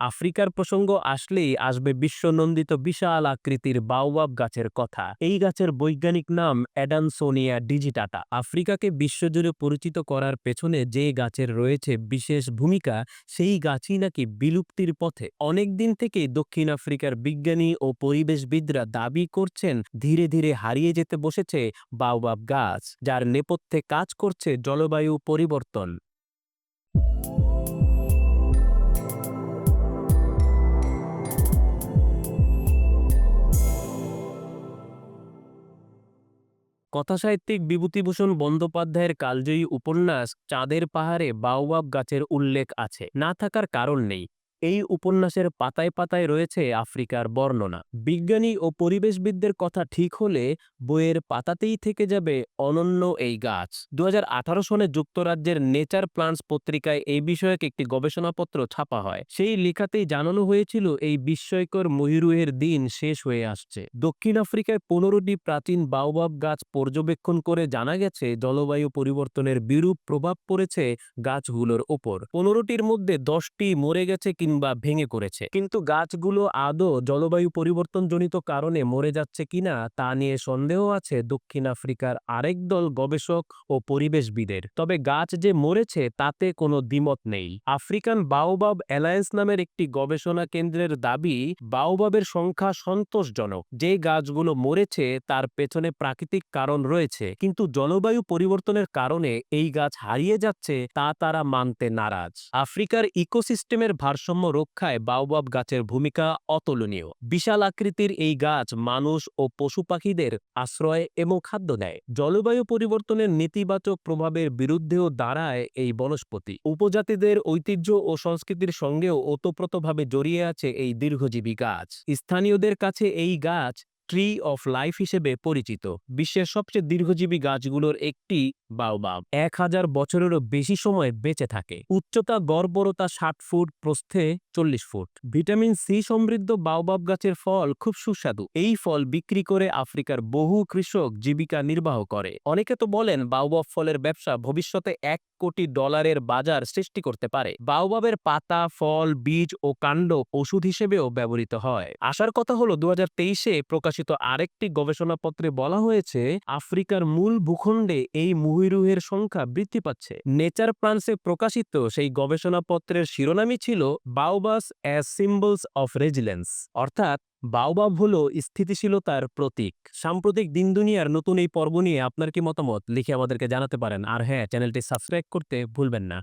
আফ্রিকার প্রসঙ্গ আসলেই আসবে বিশ্বনন্দিত বিশাল আকৃতির বাওবাব গাছের কথা। এই গাছের বৈজ্ঞানিক নাম অ্যাডানসোনিয়া ডিজিটাটা। আফ্রিকাকে বিশ্বজুড়ে পরিচিত করার পেছনে যে গাছের রয়েছে বিশেষ ভূমিকা, সেই গাছই নাকি বিলুপ্তির পথে। অনেক দিন থেকেই দক্ষিণ আফ্রিকার বিজ্ঞানী ও পরিবেশবিদরা দাবি করছেন, ধীরে ধীরে হারিয়ে যেতে বসেছে বাওবাব গাছ, যার নেপথ্যে কাজ করছে জলবায়ু পরিবর্তন। কথাসাহিত্যিক বিভূতিভূষণ বন্দ্যোপাধ্যায়ের কালজয়ী উপন্যাস চাঁদের পাহাড়ে বাওবাব গাছের উল্লেখ আছে। না থাকার কারণ নেই। এই উপন্যাসের পাতায় পাতায় রয়েছে আফ্রিকার বর্ণনা। বিজ্ঞানী ও পরিবেশবিদদের কথা ঠিক হলে বইয়ের পাতাতেই থেকে যাবে অনন্য এই গাছ। দুহাজার আঠারো সনে যুক্তরাজ্যের নেচার প্লান্টস পত্রিকায় এই বিষয়ক একটি গবেষণাপত্র ছাপা হয়। সেই লেখাতেই জানানো হয়েছিল এই বিস্ময়কর ময়ূরের দিন শেষ হয়ে আসছে। দক্ষিণ আফ্রিকায় পনেরোটি প্রাচীন বাওবাব গাছ পর্যবেক্ষণ করে জানা গেছে, জলবায়ু পরিবর্তনের বিরূপ প্রভাব পড়েছে গাছগুলোর ওপর। পনেরোটির মধ্যে দশটি মরে গেছে কিংবা ভেঙে করেছে। কিন্তু গাছগুলো আদৌ জলবায়ু পরিবর্তনজনিত কারণে মরে যাচ্ছে কিনা তা নিয়ে সন্দেহ আছে দক্ষিণ আফ্রিকার আরেক দল গবেষক ও পরিবেশবিদের। তবে গাছ যে মরেছে তাতে কোনো দ্বিমত নেই। আফ্রিকান বাওবাব অ্যালায়েন্স নামের একটি গবেষণা কেন্দ্রের দাবি, বাওবাবের সংখ্যা সন্তোষজনক। যে গাছগুলো মরেছে তার পেছনে প্রাকৃতিক কারণ রয়েছে। কিন্তু জলবায়ু পরিবর্তনের কারণে এই গাছ হারিয়ে যাচ্ছে তা তারা মানতে নারাজ। আফ্রিকার ইকোসিস্টেমের ভারসাম্য রক্ষায় বাওবাব গাছের ভূমিকা অতুলনীয়। বিশাল আকৃতির এই গাছ মানুষ ও পশু পাখিদের আশ্রয় এবং খাদ্য দেয়। জলবায়ু পরিবর্তনের নেতিবাচক প্রভাবের বিরুদ্ধেও দাঁড়ায় এই বনস্পতি। উপজাতিদের ঐতিহ্য ও সংস্কৃতির সঙ্গেও ওতপ্রোতভাবে জড়িয়ে আছে এই দীর্ঘজীবী গাছ। স্থানীয়দের কাছে এই গাছ ট্রি অফ লাইফ হিসেবে পরিচিত। বিশ্বের সবচেয়ে দীর্ঘজীবী গাছগুলোর একটি বাউবাব এক হাজার বছরেরও বেশি সময় বেঁচে থাকে। উচ্চতা গড়বড়তা ষাট ফুট, প্রস্থে চল্লিশ ফুট। ভিটামিন সি সমৃদ্ধ বাউবাব গাছের ফল খুব সুস্বাদু। এই ফল বিক্রি করে আফ্রিকার বহু কৃষক জীবিকা নির্বাহ করে। অনেকে তো বলেন বাউবাব ফলের ব্যবসা ভবিষ্যতে এক কোটি ডলারের বাজার সৃষ্টি করতে পারে। বাউবাবের পাতা, ফল, বীজ ও কাণ্ড ওষুধ হিসেবেও ব্যবহৃত হয়। আসার কথা হলো দু হাজার তেইশে প্রকাশিত আরেকটি গবেষণাপত্রে বলা হয়েছে, আফ্রিকার মূল ভূখণ্ডে এই মুহিরুহের সংখ্যা বৃদ্ধি পাচ্ছে। নেচার প্লান্সে প্রকাশিত সেই গবেষণাপত্রের শিরোনামই ছিল baobabs as symbols of resilience. অর্থাৎ বাওবাব হল স্থিতিশীলতার প্রতীক। সাম্প্রতিক দিন দুনিয়ার নতুন এই পর্ব নিয়ে আপনার কি মতামত? লিখে আমাদেরকে জানাতে পারেন। আর হ্যাঁ চ্যানেলটি সাবস্ক্রাইব করতে ভুলবেন না।